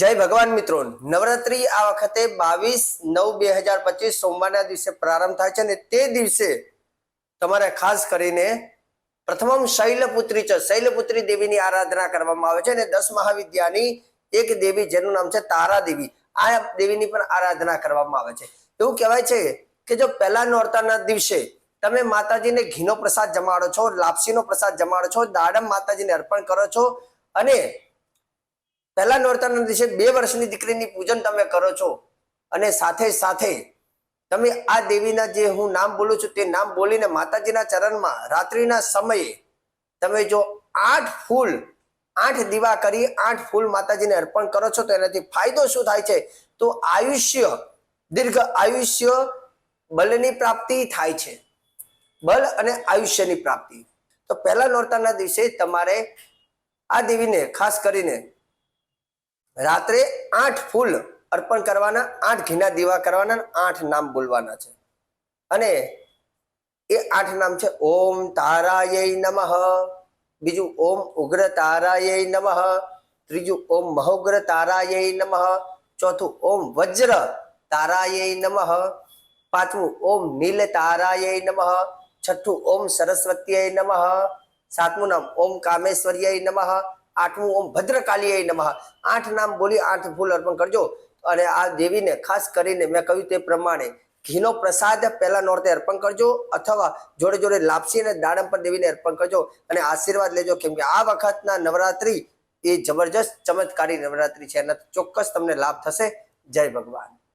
જય ભગવાન મિત્રો. નવરાત્રી આ વખતે બાવીસ નવ બે હજાર પચીસ સોમવારના દિવસે પ્રારંભ થાય છે અને તે દિવસે તમારે ખાસ કરીને પ્રથમ શૈલપુત્રી છે. શૈલપુત્રી દેવીની આરાધના કરવામાં આવે છે અને દસ મહાવિદ્યાની એક દેવી જેનું નામ છે તારા દેવી આ દેવીની પણ આરાધના કરવામાં આવે છે. એવું કહેવાય છે કે જો પહેલા નોરતાના દિવસે તમે માતાજીને ઘીનો પ્રસાદ જમાડો છો, લાપસીનો પ્રસાદ જમાડો છો, દાડમ માતાજીને અર્પણ કરો છો અને પહેલા નોરતાના દિવસે બે વર્ષની દીકરીની પૂજન તમે કરો છો અને સાથે સાથે તમે આ દેવીના જે હું નામ બોલું છું તે નામ બોલીને માતાજીના ચરણમાં રાત્રિના સમયે તમે જો આઠ ફૂલ, આઠ દીવા કરી, આઠ ફૂલ માતાજીને અર્પણ કરો છો તો એનાથી ફાયદો શું થાય છે? તો આયુષ્ય, દીર્ઘ આયુષ્ય બલની પ્રાપ્તિ થાય છે. બલ અને આયુષ્યની પ્રાપ્તિ. તો પહેલા નોરતાના દિવસે તમારે આ દેવીને ખાસ કરીને રાત્રે આઠ ફૂલ અર્પણ કરવાના, આઠ ઘીના દીવા કરવાના આઠ નામ બોલવાના છે. અને એ આઠ નામ છે ઓમ તારાય નમઃ. બીજું ઓમ ઉગ્ર તારાય નમઃ. ત્રીજું ઓમ મહોગ્ર તારાય નમઃ. ચોથું ઓમ વજ્ર તારાય નમઃ. પાંચમું ઓમ નીલ તારાય નમઃ. છઠ્ઠું ઓમ સરસ્વતીય નમઃ. સાતમું નામ ઓમ કામેશ્વર્ય નમઃ. આઠમું ઓમ ભદ્રકાલીય નમઃ. આઠ નામ બોલી આઠ ફૂલ અર્પણ કરજો. અને આ દેવીને ખાસ કરીને મેં કહ્યું તે પ્રમાણે ઘીનો પ્રસાદ પહેલા નોરતે અર્પણ કરજો અથવા જોડે જોડે લાપસી અને દાડમ પર દેવીને અર્પણ કરજો અને આશીર્વાદ લેજો કેમ કે આ વખતના નવરાત્રી એ જબરજસ્ત ચમત્કારી નવરાત્રી છે અને ચોક્કસ તમને લાભ થશે. જય ભગવાન.